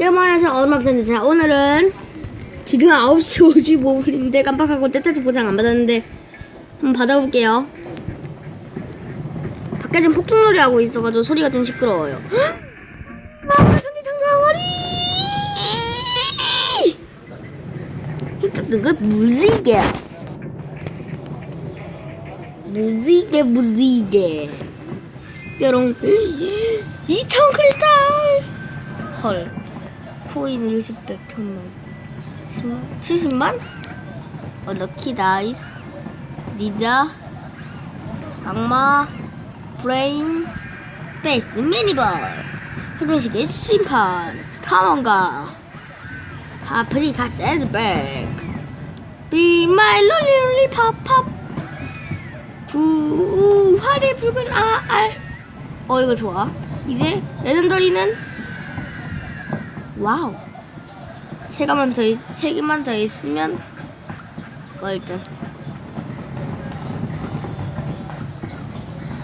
여러분 안녕하세요 얼마없었는데 자 오늘은 지금 9시 55분인데 깜빡하고 때타지 보상 안 받았는데 한번 받아볼게요. 밖에 지금 폭죽놀이 하고 있어가지고 소리가 좀 시끄러워요. 마블 선지창조머리! 힙득 등급 무지개. 무지개 무지개. 뾰롱. 2천 크리스탈. 헐 코인 20백 천만 70만? 어 럭키 다이스 니자 악마 브레인 스페이스 미니볼 회전식의 심판 탐험가 파프리카 새드백 비마이 롤리롤리 팝팝 부활의 붉은 아알 어 이거 좋아 이제 레전더리는 와우. 세 개만 더, 있, 세 개만 더 있으면 월든.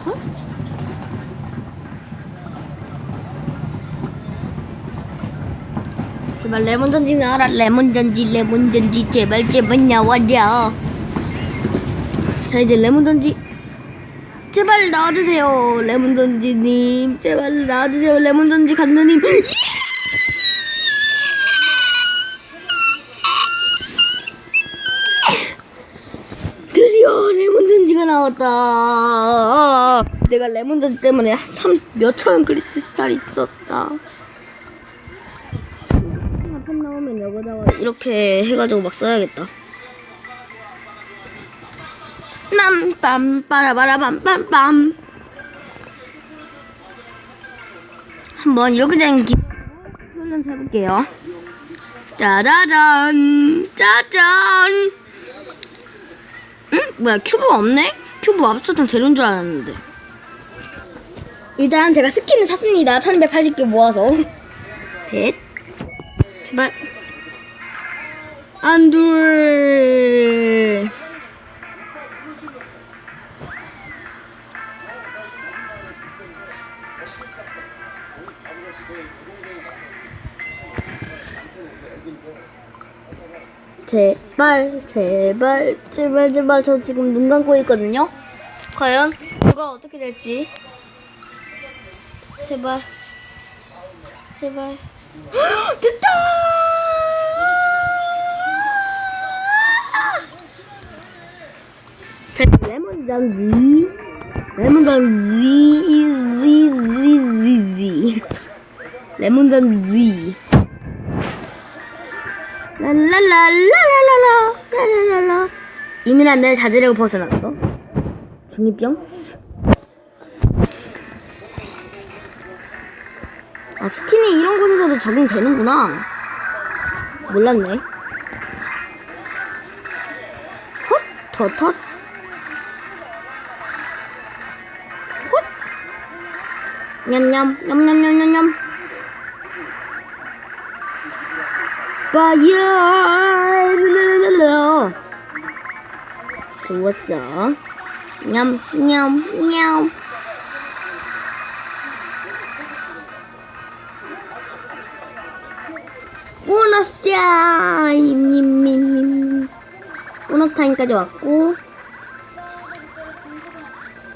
어? 제발 레몬 전지 나와라. 레몬 전지 레몬 전지. 제발 제발 나와라. 자 이제 레몬 전지. 제발 나와주세요 레몬 전지님. 제발 나와주세요 레몬 전지 간느님 드디어 레몬 전지가 나왔다. 내가 레몬 전지 때문에 한 몇천 크리스탈 있었다. 이렇게 해가지고 막 써야겠다. 빰빰 빠라바라빰빰빰 한번 이렇게 된 기... 훈련 해볼게요. 짜자잔 짜잔 응? 뭐야 큐브가 없네? 큐브 압수탄 제로인 줄 알았는데. 일단 제가 스킨을 샀습니다. 1280개 모아서. 넷 제발. 안돼 제발 제발 제발 제발. 저 지금 눈 감고 있거든요? 과연 누가 어떻게 될지. 제발 제발. 됐다! 자, 레몬 장 지 레몬 장 지지지지지 레몬 장 지 랄랄랄랄랄랄라 랄랄랄라 이민아 내 자질을 벗어났어? 중이병? 아 스킨이 이런 곳에서도 적용되는구나. 몰랐네. 헛 더텄. 헛. 냠냠 냠냠냠냠냠. 파이어 좋았어. 냠 냠 냠. 보너스 타임 님 님 님. 보너스 타임까지 왔고.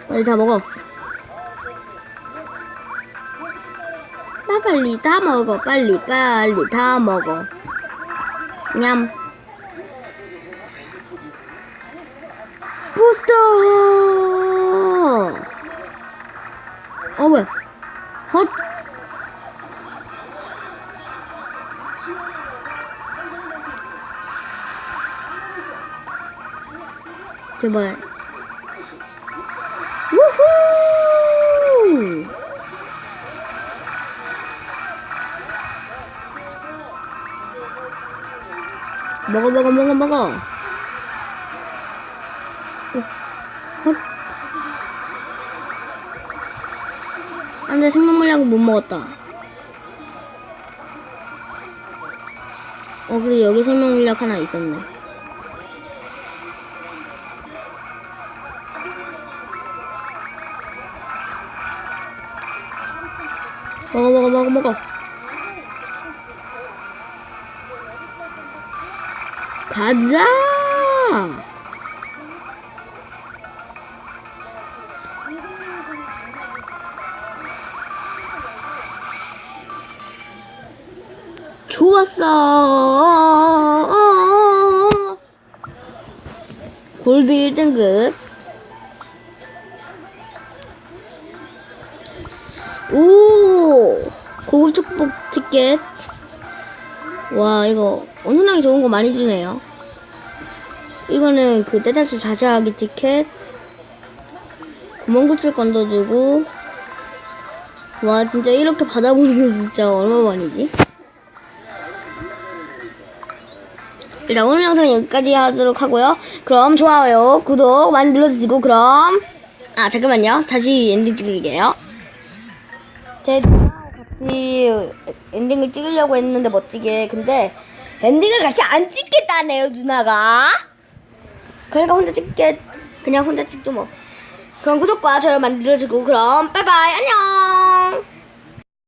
빨리 다 먹어. 나 빨리 다 먹어. 빨리 빨리 다 먹어. 냠 부스터 어 뭐야? 헛. 제발. 우후! 먹어 먹어 먹어 먹어 어, 안 돼, 생명 물약을 못 먹었다. 어, 그래, 여기 생명 물약 하나 있었네. 먹어, 먹어, 먹어, 먹어. 가자! 좋았어. 골드 1등급. 오! 고급 축복 티켓. 와, 이거 엄청나게 좋은 거 많이 주네요. 이거는 그 떼달수 자자하기 티켓. 구멍구출건도 주고. 와, 진짜 이렇게 받아보는 게 진짜 얼마 만이지? 일단 오늘 영상 여기까지 하도록 하고요. 그럼 좋아요, 구독 많이 눌러주시고 그럼 아 잠깐만요. 다시 엔딩 찍을게요. 제 누나하고 같이 엔딩을 찍으려고 했는데 멋지게 근데 엔딩을 같이 안 찍겠다네요 누나가. 그러니까 혼자 찍게 그냥 혼자 찍죠 뭐. 그럼 구독과 좋아요 눌러주고 그럼 빠이빠이 안녕.